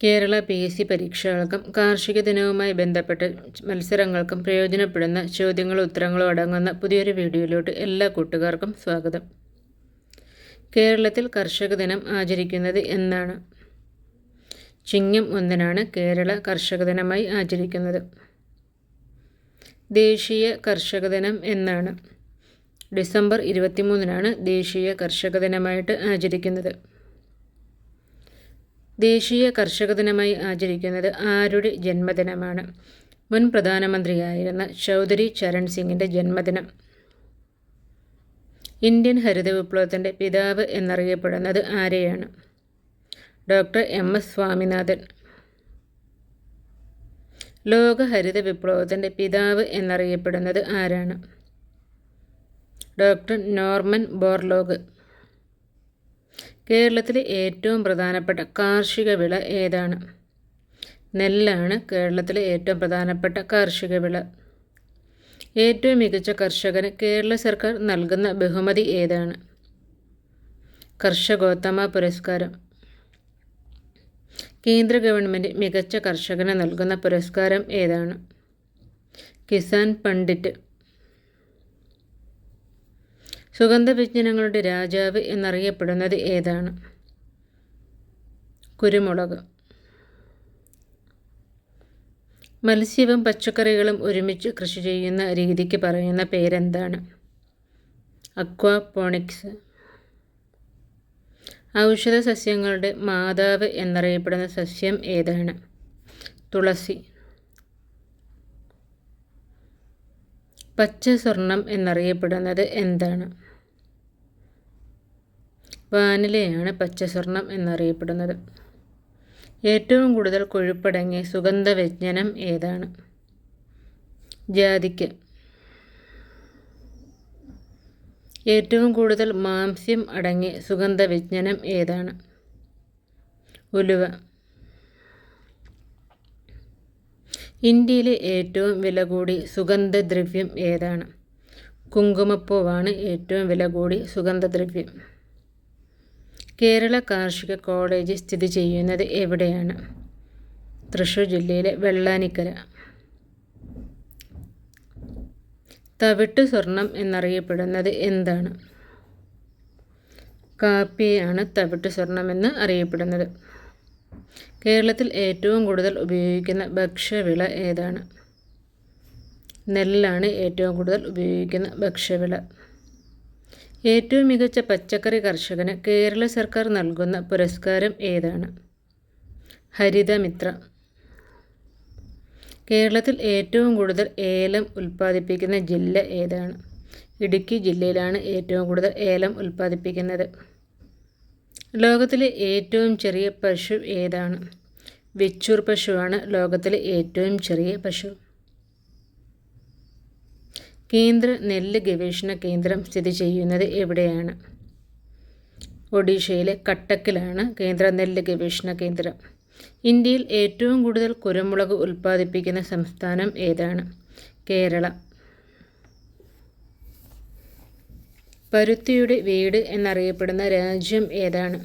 Kerala P S C പരീക്ഷകൾക്കും കാർഷിക ദിനവുമായി ബന്ധപ്പെട്ട് മത്സരങ്ങൾക്കും പ്രയോജനപ്പെടുന്ന ചോദ്യങ്ങളും ഉത്തരങ്ങളും അടങ്ങുന്ന പുതിയൊരു വീഡിയോയിലോട്ട് എല്ലാ കൂട്ടുകാർക്കും സ്വാഗതം. കേരളത്തിൽ കർഷക ദിനം ആചരിക്കുന്നത് എന്നാണ്. ചിങ്ങം ഒന്നിനാണ് കേരള കർഷക ദിനമായി ആചരിക്കുന്നത്. ദേശീയ കർഷക ദിനം എന്നാണ്. ഡിസംബർ ഇരുപത്തിമൂന്നിനാണ് ദേശീയ കർഷക ദിനമായിട്ട് ആചരിക്കുന്നത്. ദേശീയ കർഷക ദിനമായി ആചരിക്കുന്നത് ആരുടെ ജന്മദിനമാണ്? മുൻ പ്രധാനമന്ത്രിയായിരുന്ന ചൗധരി ചരൺ സിംഗിന്റെ ജന്മദിനം. ഇന്ത്യൻ ഹരിത വിപ്ലവത്തിന്റെ പിതാവ് എന്നറിയപ്പെടുന്നത് ആരെയാണ്? Doctor M. എസ്. സ്വാമിനാഥൻ. ലോക ഹരിത വിപ്ലവത്തിന്റെ പിതാവ് എന്നറിയപ്പെടുന്നത് ആരാണ്? Doctor Norman Borlaug. കേരളത്തിലെ ഏറ്റവും പ്രധാനപ്പെട്ട കാർഷിക വിള ഏതാണ്? നെല്ലാണ് കേരളത്തിലെ ഏറ്റവും പ്രധാനപ്പെട്ട കാർഷിക വിള. ഏറ്റവും മികച്ച കർഷകന് കേരള സർക്കാർ നൽകുന്ന ബഹുമതി ഏതാണ്? കർഷകോത്തമ പുരസ്കാരം. കേന്ദ്ര ഗവൺമെന്റ് മികച്ച കർഷകന് നൽകുന്ന പുരസ്കാരം ഏതാണ്? കിസാൻ പണ്ഡിറ്റ് സുഗന്ധവ്യഞ്ജനങ്ങളുടെ രാജാവ് എന്നറിയപ്പെടുന്നത് ഏതാണ്? കുരുമുളക്. മത്സ്യവും പച്ചക്കറികളും ഒരുമിച്ച് കൃഷി ചെയ്യുന്ന രീതിക്ക് പറയുന്ന പേരെന്താണ്? അക്വാപോണിക്സ്. ഔഷധ സസ്യങ്ങളുടെ മാതാവ് എന്നറിയപ്പെടുന്ന സസ്യം ഏതാണ്? തുളസി. പച്ച സ്വർണം എന്നറിയപ്പെടുന്നത് എന്താണ്? വാനിലയാണ് പച്ചസ്വർണം എന്നറിയപ്പെടുന്നത്. ഏറ്റവും കൂടുതൽ കൊഴുപ്പടങ്ങിയ സുഗന്ധവ്യഞ്ജനം ഏതാണ്? ജാതിക്ക. ഏറ്റവും കൂടുതൽ മാംസ്യം അടങ്ങിയ സുഗന്ധവ്യഞ്ജനം ഏതാണ്? ഉലുവ. ഇന്ത്യയിലെ ഏറ്റവും വില കൂടി സുഗന്ധദ്രവ്യം ഏതാണ്? കുങ്കുമപ്പൂവാണ് ഏറ്റവും വില കൂടി സുഗന്ധദ്രവ്യം. കേരള കാർഷിക കോളേജ് സ്ഥിതി ചെയ്യുന്നത് എവിടെയാണ്? തൃശ്ശൂർ ജില്ലയിലെ വെള്ളാനിക്കര. തവിട്ട് സ്വർണം എന്നറിയപ്പെടുന്നത് എന്താണ്? കാപ്പിയാണ് തവിട്ട് സ്വർണം എന്ന് അറിയപ്പെടുന്നത്. കേരളത്തിൽ ഏറ്റവും കൂടുതൽ ഉപയോഗിക്കുന്ന ഭക്ഷ്യവിള ഏതാണ്? നെല്ലാണ് ഏറ്റവും കൂടുതൽ ഉപയോഗിക്കുന്ന ഭക്ഷ്യവിള. ഏറ്റവും മികച്ച പച്ചക്കറി കർഷകന് കേരള സർക്കാർ നൽകുന്ന പുരസ്കാരം ഏതാണ്? ഹരിതമിത്ര കേരളത്തിൽ ഏറ്റവും കൂടുതൽ ഏലം ഉൽപ്പാദിപ്പിക്കുന്ന ജില്ല ഏതാണ്? ഇടുക്കി ജില്ലയിലാണ് ഏറ്റവും കൂടുതൽ ഏലം ഉൽപ്പാദിപ്പിക്കുന്നത്. ലോകത്തിലെ ഏറ്റവും ചെറിയ പശു ഏതാണ്? വെച്ചൂർ പശുവാണ് ലോകത്തിലെ ഏറ്റവും ചെറിയ പശു. കേന്ദ്ര നെല്ല് ഗവേഷണ കേന്ദ്രം സ്ഥിതി ചെയ്യുന്നത് എവിടെയാണ്? ഒഡീഷയിലെ കട്ടക്കിലാണ് കേന്ദ്ര നെല്ല് ഗവേഷണ കേന്ദ്രം. ഇന്ത്യയിൽ ഏറ്റവും കൂടുതൽ കുരുമുളക് ഉൽപ്പാദിപ്പിക്കുന്ന സംസ്ഥാനം ഏതാണ്? കേരള. പരുത്തിയുടെ വീട് എന്നറിയപ്പെടുന്ന രാജ്യം ഏതാണ്?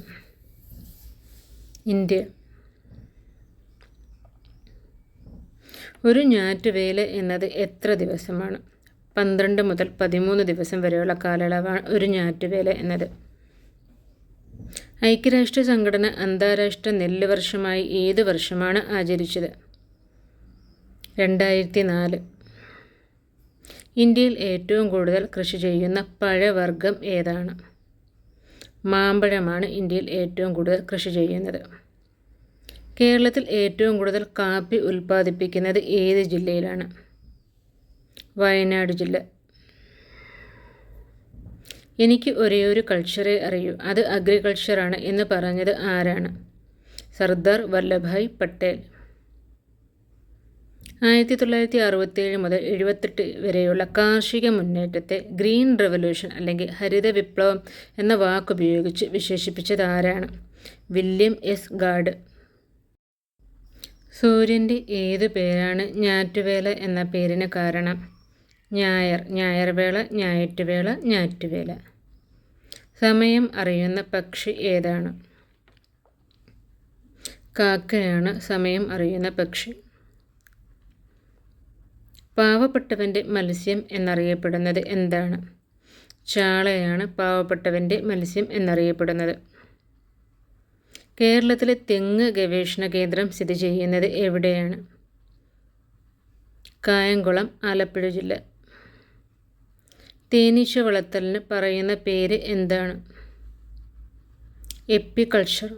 ഇന്ത്യ. ഒരു ഞാറ്റുവേല എന്നത് എത്ര ദിവസമാണ്? പന്ത്രണ്ട് മുതൽ പതിമൂന്ന് ദിവസം വരെയുള്ള കാലയളവാണ് ഒരു ഞാറ്റുവേല എന്നത്. ഐക്യരാഷ്ട്ര സംഘടന അന്താരാഷ്ട്ര നെല്ല് വർഷമായി ഏത് വർഷമാണ് ആചരിച്ചത്? രണ്ടായിരത്തി നാല് ഇന്ത്യയിൽ ഏറ്റവും കൂടുതൽ കൃഷി ചെയ്യുന്ന പഴവർഗം ഏതാണ്? മാമ്പഴമാണ് ഇന്ത്യയിൽ ഏറ്റവും കൂടുതൽ കൃഷി ചെയ്യുന്നത്. കേരളത്തിൽ ഏറ്റവും കൂടുതൽ കാപ്പി ഉൽപ്പാദിപ്പിക്കുന്നത് ഏത് ജില്ലയിലാണ്? വയനാട് ജില്ല. എനിക്ക് ഒരേ ഒരു കൾച്ചറേ അറിയൂ. അത് അഗ്രികൾച്ചറാണ് എന്ന് പറഞ്ഞത് ആരാണ്? സർദാർ വല്ലഭായ് പട്ടേൽ. ആയിരത്തി തൊള്ളായിരത്തി അറുപത്തേഴ് മുതൽ എഴുപത്തെട്ട് വരെയുള്ള കാർഷിക മുന്നേറ്റത്തെ ഗ്രീൻ റെവല്യൂഷൻ അല്ലെങ്കിൽ ഹരിത വിപ്ലവം എന്ന വാക്കുപയോഗിച്ച് വിശേഷിപ്പിച്ചത് ആരാണ്? William S. ഗാർഡ് സൂര്യന്റെ ഏത് പേരാണ് ഞാറ്റുവേല എന്ന പേരിന് കാരണം? ഞായർ ഞായർവേള ഞായറ്റുവേള ഞാറ്റുവേല. സമയം അറിയുന്ന പക്ഷി ഏതാണ്? കാക്കയാണ് സമയം അറിയുന്ന പക്ഷി. പാവപ്പെട്ടവന്റെ മത്സ്യം എന്നറിയപ്പെടുന്നത് എന്താണ്? ചാളയാണ് പാവപ്പെട്ടവന്റെ മത്സ്യം എന്നറിയപ്പെടുന്നത്. കേരളത്തിലെ തെങ്ങ് ഗവേഷണ കേന്ദ്രം സ്ഥിതി ചെയ്യുന്നത് എവിടെയാണ്? കായംകുളം ആലപ്പുഴ ജില്ല. തേനീച്ച വളർത്തലിന് പറയുന്ന പേര് എന്താണ്? എപ്പിക്കൾച്ചർ.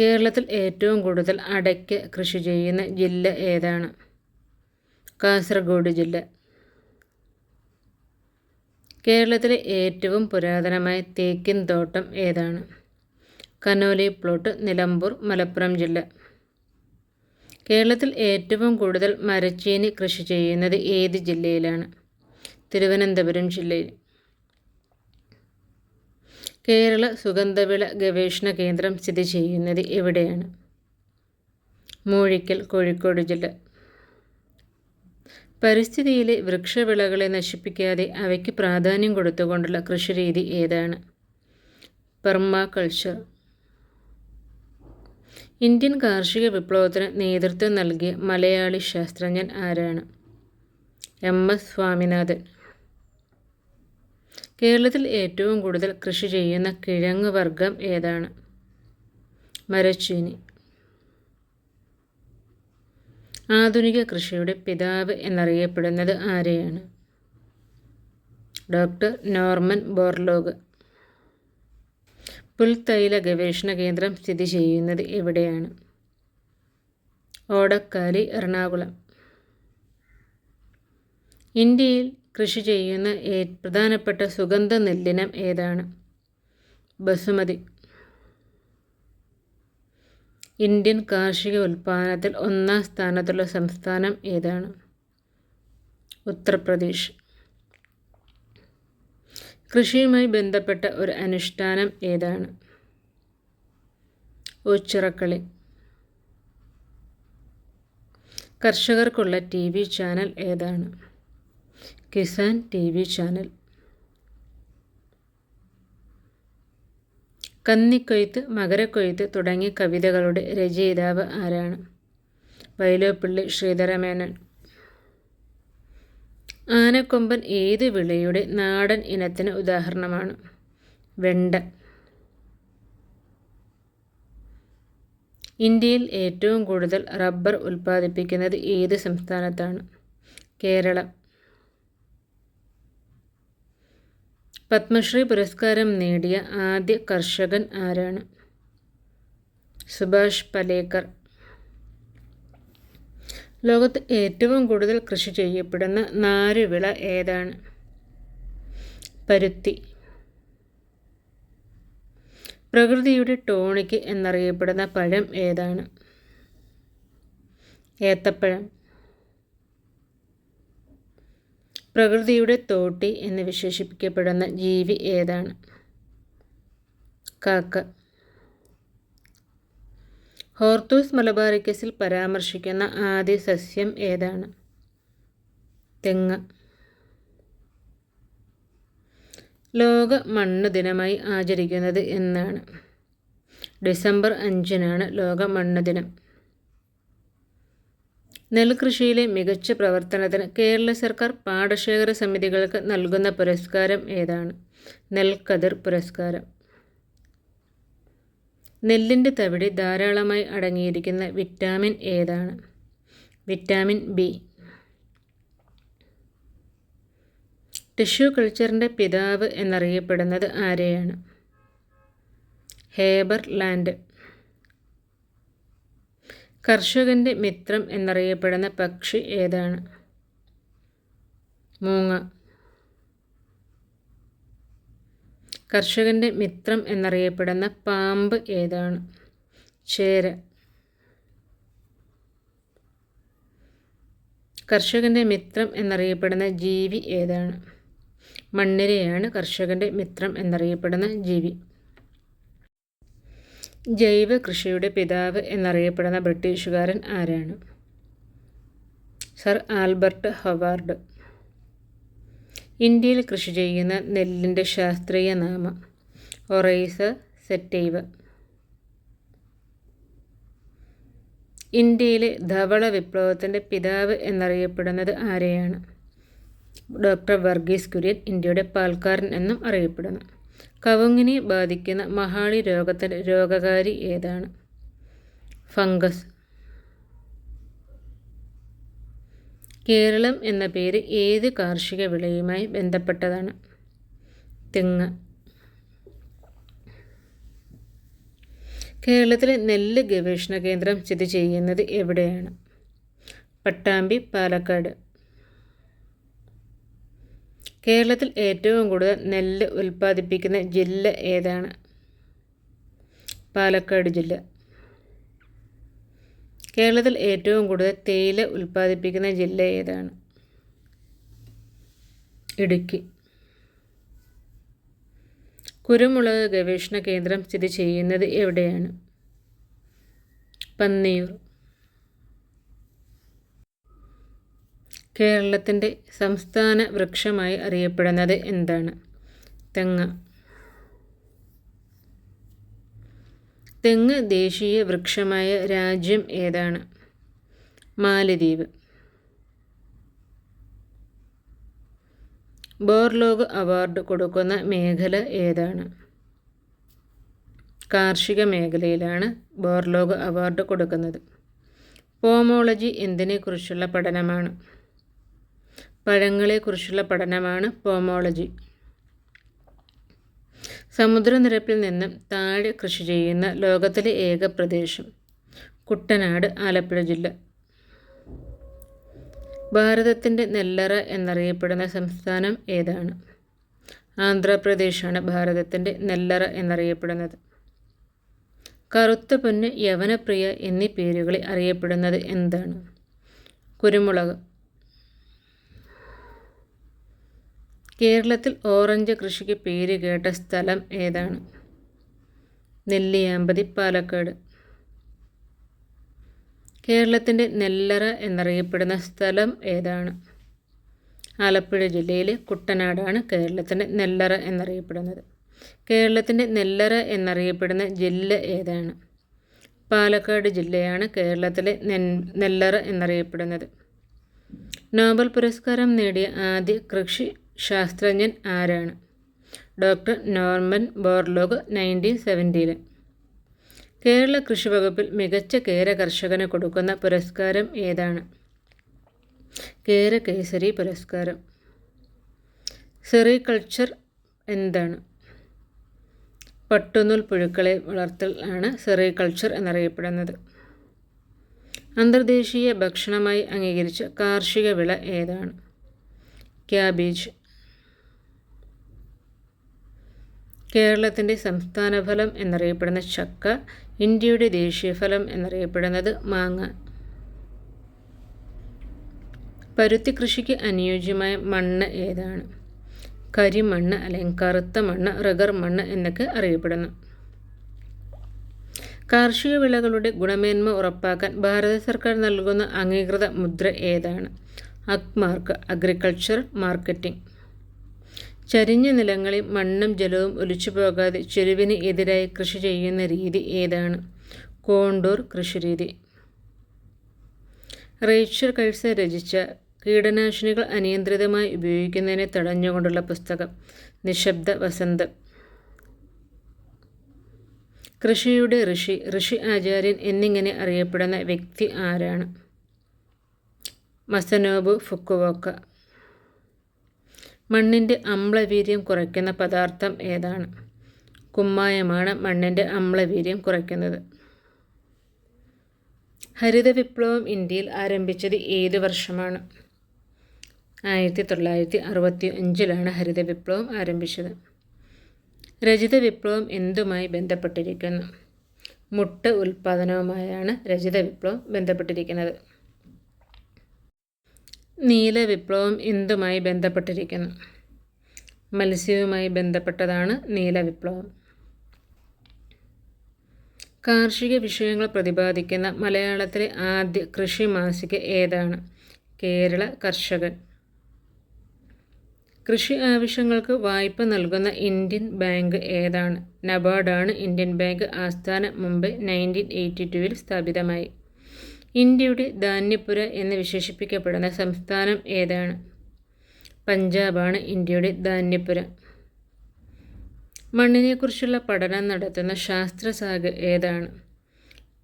കേരളത്തിൽ ഏറ്റവും കൂടുതൽ അടയ്ക്ക കൃഷി ചെയ്യുന്ന ജില്ല ഏതാണ്? കാസർഗോഡ് ജില്ല. കേരളത്തിലെ ഏറ്റവും പുരാതനമായ തേക്കിൻ തോട്ടം ഏതാണ്? കനോലി പ്ലോട്ട് നിലമ്പൂർ മലപ്പുറം ജില്ല. കേരളത്തിൽ ഏറ്റവും കൂടുതൽ മരച്ചീനി കൃഷി ചെയ്യുന്നത് ഏത് ജില്ലയിലാണ്? തിരുവനന്തപുരം ജില്ലയിൽ. കേരള സുഗന്ധവിള ഗവേഷണ കേന്ദ്രം സ്ഥിതി ചെയ്യുന്നത് എവിടെയാണ്? മൂഴിക്കൽ കോഴിക്കോട് ജില്ല. പരിസ്ഥിതിയിലെ വൃക്ഷവിളകളെ നശിപ്പിക്കാതെ അവയ്ക്ക് പ്രാധാന്യം കൊടുത്തുകൊണ്ടുള്ള കൃഷിരീതി ഏതാണ്? പെർമാകൾച്ചർ ഇന്ത്യൻ കാർഷിക വിപ്ലവത്തിന് നേതൃത്വം നൽകിയ മലയാളി ശാസ്ത്രജ്ഞൻ ആരാണ്? എം. എസ്. സ്വാമിനാഥൻ. കേരളത്തിൽ ഏറ്റവും കൂടുതൽ കൃഷി ചെയ്യുന്ന കിഴങ്ങ് വർഗം ഏതാണ്? മരച്ചീനി. ആധുനിക കൃഷിയുടെ പിതാവ് എന്നറിയപ്പെടുന്നത് ആരെയാണ്? Doctor Norman Borlaug. പുൽത്തൈല ഗവേഷണ കേന്ദ്രം സ്ഥിതി ചെയ്യുന്നത് എവിടെയാണ്? ഓടക്കാലി എറണാകുളം. ഇന്ത്യയിൽ കൃഷി ചെയ്യുന്ന പ്രധാനപ്പെട്ട സുഗന്ധ നെല്ലിനം ഏതാണ്? ബസുമതി. ഇന്ത്യൻ കാർഷിക ഉൽപ്പാദനത്തിൽ ഒന്നാം സ്ഥാനത്തുള്ള സംസ്ഥാനം ഏതാണ്? ഉത്തർപ്രദേശ്. കൃഷിയുമായി ബന്ധപ്പെട്ട ഒരു അനുഷ്ഠാനം ഏതാണ്? ഉച്ചിറക്കളി കർഷകർക്കുള്ള ടി വി ചാനൽ ഏതാണ്? Kisan T V channel. കന്നിക്കൊയ്ത്ത് മകരക്കൊയ്ത്ത് തുടങ്ങിയ കവിതകളുടെ രചയിതാവ് ആരാണ്? വൈലോപ്പിള്ളി ശ്രീധരമേനൻ. ആനക്കൊമ്പൻ ഏത് വിളയുടെ നാടൻ ഇനത്തിന് ഉദാഹരണമാണ്? വെണ്ട ഇന്ത്യയിൽ ഏറ്റവും കൂടുതൽ റബ്ബർ ഉൽപ്പാദിപ്പിക്കുന്നത് ഏത് സംസ്ഥാനത്താണ്? കേരളം. പത്മശ്രീ പുരസ്കാരം നേടിയ ആദ്യ കർഷകൻ ആരാണ്? സുഭാഷ് പലേക്കർ. ലോകത്ത് ഏറ്റവും കൂടുതൽ കൃഷി ചെയ്യപ്പെടുന്ന നാരുവിള ഏതാണ്? പരുത്തി. പ്രകൃതിയുടെ ടോണിക്ക് എന്നറിയപ്പെടുന്ന പഴം ഏതാണ്? ഏത്തപ്പഴം. പ്രകൃതിയുടെ തോട്ടി എന്ന് വിശേഷിപ്പിക്കപ്പെടുന്ന ജീവി ഏതാണ്? കാക്ക. ഹോർത്തൂസ് മലബാറിക്കസിൽ പരാമർശിക്കുന്ന ആദ്യ സസ്യം ഏതാണ്? തെങ്ങ്. ലോക മണ്ണ് ദിനമായി ആചരിക്കുന്നത് എന്നാണ്. ഡിസംബർ അഞ്ചിനാണ് ലോക മണ്ണ് ദിനം. നെൽകൃഷിയിലെ മികച്ച പ്രവർത്തനത്തിന് കേരള സർക്കാർ പാടശേഖര സമിതികൾക്ക് നൽകുന്ന പുരസ്കാരം ഏതാണ്? നെൽക്കതിർ പുരസ്കാരം. നെല്ലിന്റെ തവിടി ധാരാളമായി അടങ്ങിയിരിക്കുന്ന വിറ്റാമിൻ ഏതാണ്? Vitamin B. ടിഷ്യൂ കൾച്ചറിന്റെ പിതാവ് എന്നറിയപ്പെടുന്നത് ആരെയാണ്? Haberlandt. കർഷകന്റെ മിത്രം എന്നറിയപ്പെടുന്ന പക്ഷി ഏതാണ്? മൂങ്ങ. കർഷകന്റെ മിത്രം എന്നറിയപ്പെടുന്ന പാമ്പ് ഏതാണ്? ചേര. കർഷകന്റെ മിത്രം എന്നറിയപ്പെടുന്ന ജീവി ഏതാണ്? മണ്ണിരയാണ് കർഷകന്റെ മിത്രം എന്നറിയപ്പെടുന്ന ജീവി. ജൈവ കൃഷിയുടെ പിതാവ് എന്നറിയപ്പെടുന്ന ബ്രിട്ടീഷുകാരൻ ആരാണ്? Sir Albert Howard. ഇന്ത്യയിൽ കൃഷി ചെയ്യുന്ന നെല്ലിന്റെ ശാസ്ത്രീയ നാമം ഒറൈസ സെറ്റൈവ്. ഇന്ത്യയിലെ ധവള വിപ്ലവത്തിന്റെ പിതാവ് എന്നറിയപ്പെടുന്നത് ആരെയാണ്? ഡോക്ടർ വർഗീസ് കുര്യൻ ഇന്ത്യയുടെ പാൽക്കാരൻ എന്നും അറിയപ്പെടുന്നു. കവുങ്ങിനെ ബാധിക്കുന്ന മഹാളി രോഗത്തിന്റെ രോഗകാരി ഏതാണ്? ഫംഗസ്. കേരളം എന്ന പേര് ഏത് കാർഷിക വിളയുമായി ബന്ധപ്പെട്ടതാണ്? തെങ്ങ്. കേരളത്തിലെ നെല്ല് ഗവേഷണ കേന്ദ്രം സ്ഥിതി ചെയ്യുന്നത് എവിടെയാണ്? പട്ടാമ്പി പാലക്കാട്. കേരളത്തിൽ ഏറ്റവും കൂടുതൽ നെല്ല് ഉൽപ്പാദിപ്പിക്കുന്ന ജില്ല ഏതാണ്? പാലക്കാട് ജില്ല. കേരളത്തിൽ ഏറ്റവും കൂടുതൽ തേയില ഉൽപ്പാദിപ്പിക്കുന്ന ജില്ല ഏതാണ്? ഇടുക്കി. കുരുമുളക് ഗവേഷണ കേന്ദ്രം സ്ഥിതി ചെയ്യുന്നത് എവിടെയാണ്? പന്നിയൂർ. കേരളത്തിന്റെ സംസ്ഥാന വൃക്ഷമായി അറിയപ്പെടുന്നത് എന്താണ്? തെങ്ങ്. തെങ്ങ് ദേശീയ വൃക്ഷമായ രാജ്യം ഏതാണ്? മാലദ്വീപ്. ബോർലോഗ് അവാർഡ് കൊടുക്കുന്ന മേഖല ഏതാണ്? കാർഷിക മേഖലയിലാണ് ബോർലോഗ് അവാർഡ് കൊടുക്കുന്നത്. പോമോളജി എന്തിനെക്കുറിച്ചുള്ള പഠനമാണ്? പഴങ്ങളെക്കുറിച്ചുള്ള പഠനമാണ് പോമോളജി. സമുദ്രനിരപ്പിൽ നിന്നും താഴെ കൃഷി ചെയ്യുന്ന ലോകത്തിലെ ഏക പ്രദേശം കുട്ടനാട് ആലപ്പുഴ ജില്ല. ഭാരതത്തിന്റെ നെല്ലറ എന്നറിയപ്പെടുന്ന സംസ്ഥാനം ഏതാണ്? ആന്ധ്രാപ്രദേശാണ് ഭാരതത്തിന്റെ നെല്ലറ എന്നറിയപ്പെടുന്നത്. കറുത്ത പൊന്ന് യവനപ്രിയ എന്നീ പേരുകളിൽ അറിയപ്പെടുന്നത് എന്താണ്? കുരുമുളക് കേരളത്തിൽ ഓറഞ്ച് കൃഷിക്ക് പേര് കേട്ട സ്ഥലം ഏതാണ്? നെല്ലിയാമ്പതി പാലക്കാട്. കേരളത്തിന്റെ നെല്ലറ എന്നറിയപ്പെടുന്ന സ്ഥലം ഏതാണ്? ആലപ്പുഴ ജില്ലയിലെ കുട്ടനാടാണ് കേരളത്തിന്റെ നെല്ലറ എന്നറിയപ്പെടുന്നത്. കേരളത്തിന്റെ നെല്ലറ എന്നറിയപ്പെടുന്ന ജില്ല ഏതാണ്? പാലക്കാട് ജില്ലയാണ് കേരളത്തിലെ നെല്ലറ എന്നറിയപ്പെടുന്നത്. നോബൽ പുരസ്കാരം നേടിയ ആദ്യ കൃഷി ശാസ്ത്രജ്ഞൻ ആരാണ്? Doctor Norman Borlaug nineteen seventeen. Kerala കൃഷി വകുപ്പിൽ മികച്ച കേര കർഷകന് കൊടുക്കുന്ന പുരസ്കാരം ഏതാണ്? കേര കേസരി പുരസ്കാരം. സെറികൾച്ചർ എന്താണ്? പട്ടുനൂൽ പുഴുക്കളെ വളർത്തൽ ആണ് സെറികൾച്ചർ എന്നറിയപ്പെടുന്നത്. അന്തർദേശീയ ഭക്ഷണമായി അംഗീകരിച്ച കാർഷിക വിള ഏതാണ്? ക്യാബേജ്. കേരളത്തിന്റെ സംസ്ഥാന ഫലം എന്നറിയപ്പെടുന്ന ചക്ക ഇന്ത്യയുടെ ദേശീയ ഫലം എന്നറിയപ്പെടുന്നത് മാങ്ങ. പരുത്തി കൃഷിക്ക് അനുയോജ്യമായ മണ്ണ് ഏതാണ്? കരിമണ്ണ് അല്ലെങ്കിൽ കറുത്ത മണ്ണ് റഗർ മണ്ണ് എന്നൊക്കെ അറിയപ്പെടുന്നു. കാർഷിക വിളകളുടെ ഗുണമേന്മ ഉറപ്പാക്കാൻ ഭാരത സർക്കാർ നൽകുന്ന അംഗീകൃത മുദ്ര ഏതാണ്? Agmark agriculture marketing. ചരിഞ്ഞ നിലങ്ങളിൽ മണ്ണും ജലവും ഒലിച്ചു പോകാതെ ചെരുവിന് എതിരായി കൃഷി ചെയ്യുന്ന രീതി ഏതാണ്? കോണ്ടൂർ കൃഷിരീതി. റേച്ചർ കഴ്സ രചിച്ച കീടനാശിനികൾ അനിയന്ത്രിതമായി ഉപയോഗിക്കുന്നതിനെ തടഞ്ഞുകൊണ്ടുള്ള പുസ്തകം നിശബ്ദ വസന്തം. കൃഷിയുടെ ഋഷി ഋഷി ആചാര്യൻ എന്നിങ്ങനെ അറിയപ്പെടുന്ന വ്യക്തി ആരാണ്? Masanobu Fukuoka. മണ്ണിന്റെ അമ്ലവീര്യം കുറയ്ക്കുന്ന പദാർത്ഥം ഏതാണ്? കുമ്മായമാണ് മണ്ണിന്റെ അമ്ലവീര്യം കുറയ്ക്കുന്നത്. ഹരിത വിപ്ലവം ഇന്ത്യയിൽ ആരംഭിച്ചത് ഏത് വർഷമാണ്? ആയിരത്തി തൊള്ളായിരത്തി അറുപത്തി അഞ്ചിലാണ് ഹരിത വിപ്ലവം ആരംഭിച്ചത്. രചിത വിപ്ലവം എന്തുമായി ബന്ധപ്പെട്ടിരിക്കുന്നു? മുട്ട ഉൽപ്പാദനവുമായാണ് രചിത വിപ്ലവം ബന്ധപ്പെട്ടിരിക്കുന്നത്. നീല വിപ്ലവം എന്തുമായി ബന്ധപ്പെട്ടിരിക്കുന്നു. മത്സ്യവുമായി ബന്ധപ്പെട്ടതാണ് നീല വിപ്ലവം കാർഷിക വിഷയങ്ങൾ പ്രതിപാദിക്കുന്ന മലയാളത്തിലെ ആദ്യ കൃഷി മാസിക ഏതാണ്? കേരള കർഷകൻ. കൃഷി ആവശ്യങ്ങൾക്ക് വായ്പ നൽകുന്ന ഇന്ത്യൻ ബാങ്ക് ഏതാണ്? നബാർഡാണ് ഇന്ത്യൻ ബാങ്ക് ആസ്ഥാന മുംബൈ നയന്റീൻ എയ്റ്റി ടുവിൽ സ്ഥാപിതമായി. ഇന്ത്യയുടെ ധാന്യപ്പുര എന്ന് വിശേഷിപ്പിക്കപ്പെടുന്ന സംസ്ഥാനം ഏതാണ്? പഞ്ചാബാണ് ഇന്ത്യയുടെ ധാന്യപ്പുര. മണ്ണിനെക്കുറിച്ചുള്ള പഠനം നടത്തുന്ന ശാസ്ത്രശാഖ ഏതാണ്?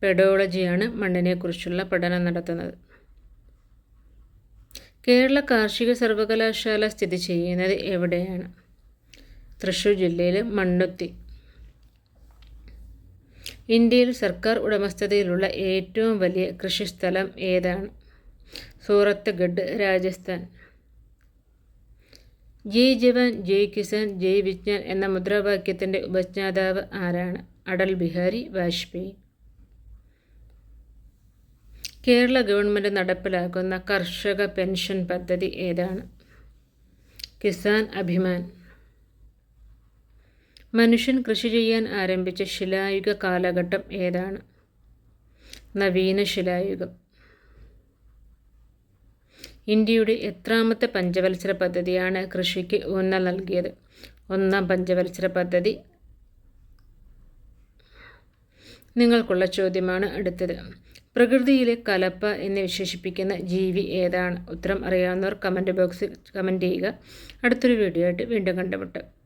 പെഡോളജിയാണ് മണ്ണിനെക്കുറിച്ചുള്ള പഠനം നടത്തുന്നത്. കേരള കാർഷിക സർവകലാശാല സ്ഥിതി ചെയ്യുന്നത് എവിടെയാണ്? തൃശ്ശൂർ ജില്ലയിലെ മണ്ണുത്തി. ഇന്ത്യയിൽ സർക്കാർ ഉടമസ്ഥതയിലുള്ള ഏറ്റവും വലിയ കൃഷിസ്ഥലം ഏതാണ്? സൂറത്ത് ഗഡ് രാജസ്ഥാൻ. ജയ് ജവാൻ ജയ് കിസാൻ ജയ് വിജ്ഞാൻ എന്ന മുദ്രാവാക്യത്തിന്റെ ഉപജ്ഞാതാവ് ആരാണ്? അടൽ ബിഹാരി വാജ്പേയി. കേരള ഗവൺമെന്റ് നടപ്പിലാക്കുന്ന കർഷക പെൻഷൻ പദ്ധതി ഏതാണ്? കിസാൻ അഭിമാൻ. മനുഷ്യൻ കൃഷി ചെയ്യാൻ ആരംഭിച്ച ശിലായുഗ കാലഘട്ടം ഏതാണ്? നവീന ശിലായുഗം. ഇന്ത്യയുടെ എത്രാമത്തെ പഞ്ചവത്സര പദ്ധതിയാണ് കൃഷിക്ക് ഊന്നൽ നൽകിയത്? ഒന്നാം പഞ്ചവത്സര പദ്ധതി. നിങ്ങൾക്കുള്ള ചോദ്യമാണ് അടുത്തത്. പ്രകൃതിയിലെ കലപ്പ എന്ന് വിശേഷിപ്പിക്കുന്ന ജീവി ഏതാണ്? ഉത്തരം അറിയാവുന്നവർ കമന്റ് ബോക്സിൽ കമന്റ് ചെയ്യുക. അടുത്തൊരു വീഡിയോ ആയിട്ട് വീണ്ടും കണ്ടുമുട്ടും.